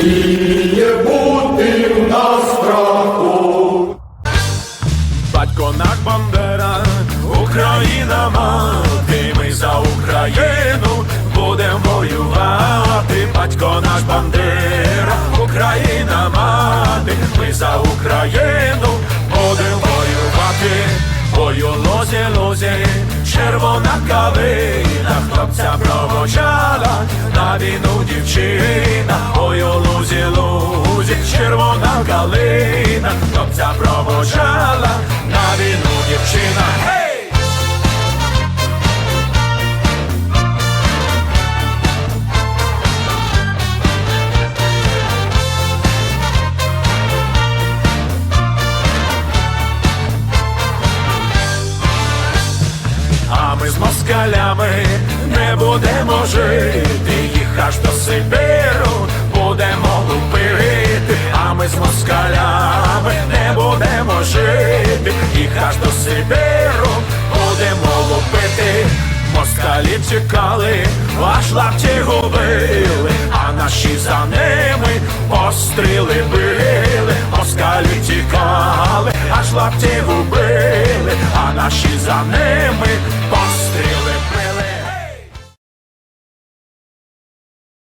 сміє бути в нас страху. Батько наш Бандера, Україна мати, ми за Україну будемо воювати. Батько наш Бандера, Україна мати, ми за Україну будемо воювати. У лозі, лозі, червона калина, хлопця провочала, на війну дівчина, калина, хлопця провочала, на війну дівчина. А ми з москалями не будемо жити, їх аж до Сибіру жити, і аж до Сибіру будемо лупити. Москалі чекали, аж лапті губили, а наші за ними постріли били, москалі тікали, аж лапті губили, а наші за ними